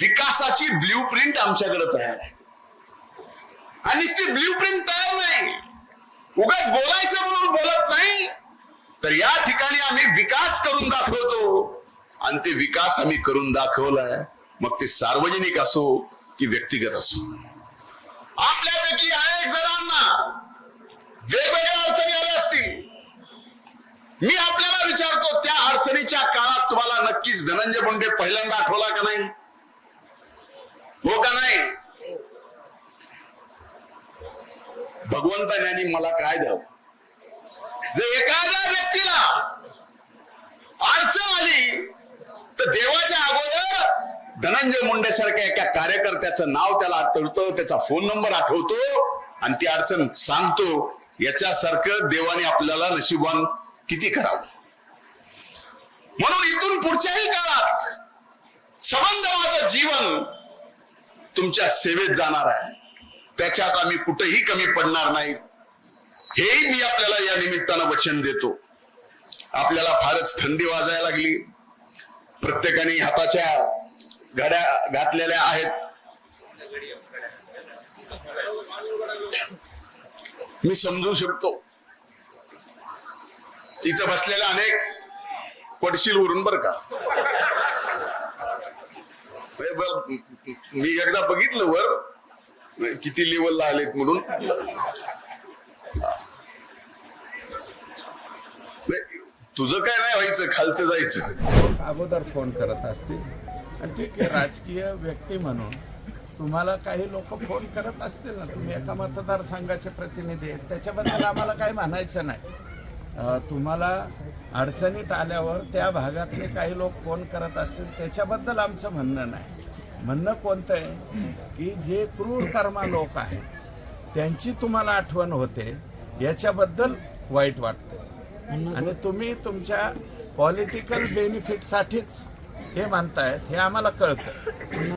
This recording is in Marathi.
विकासाची ब्ल्यू प्रिंट आमच्याकडे तयार आहे. आणि ती ब्ल्यू प्रिंट तयार नाही. उगाच बोलायचं म्हणून बोलत नाही. तर या ठिकाणी आम्ही विकास करून दाखवतो. आणि ते विकास आम्ही करून दाखवलाय. मग ते सार्वजनिक असो की व्यक्तिगत असो. आपल्यापैकी अनेक जणांना वेगवेगळ्या अडचणी आल्या असतील. मी आपल्याला विचारतो त्या अडचणीच्या काळात तुम्हाला नक्कीच धनंजय मुंडे पहिल्यांदा आठवला का नाही? हो का नाही? भगवंताने आणि मला काय द्यावं? जर एखाद्या व्यक्तीला अडचण आली तर देवाच्या अगोदर धनंजय मुंडे सारख्या एका कार्यकर्त्याचं नाव त्याला आठवतो त्याचा फोन नंबर आठवतो आणि ती अडचण सांगतो. याच्यासारखं देवाने आपल्याला नशिबान किती करावं? म्हणून इथून पुढच्याही काळात संबंध माझं जीवन तुमच्या सेवेत जाणार आहे. त्याच्यात आम्ही कुठेही कमी पडणार नाहीत. हेही मी आपल्याला या निमित्तानं वचन देतो. आपल्याला फारच थंडी वाजायला लागली. प्रत्येकाने हाताच्या घड्या घातलेल्या आहेत. मी समजू शकतो. इथं बसलेल्या अनेक पडशील उरून बर का. मी एकदा बघितलं वर. किती लेवलला आलेत म्हणून. तुझं काय नाही व्हायचं खालचं जायचं. अगोदर फोन करत असतील. आणि ठीक आहे राजकीय व्यक्ती म्हणून तुम्हाला काही लोक फोन करत असतील ना. तुम्ही एका मतदारसंघाचे प्रतिनिधी आहेत. त्याच्याबद्दल आम्हाला काही म्हणायचं नाही. तुम्हाला अडचणीत आल्यावर त्या भागातले काही लोक फोन करत असतील. त्याच्याबद्दल आमचं म्हणणं नाही. म्हणणं कोणतं आहे? की जे क्रूर कर्मा लोक आहेत त्यांची तुम्हाला आठवण होते याच्याबद्दल वाईट वाटतं. आणि तुम्ही तुमच्या पॉलिटिकल बेनिफिटसाठीच हे मानतायत हे आम्हाला कळतं.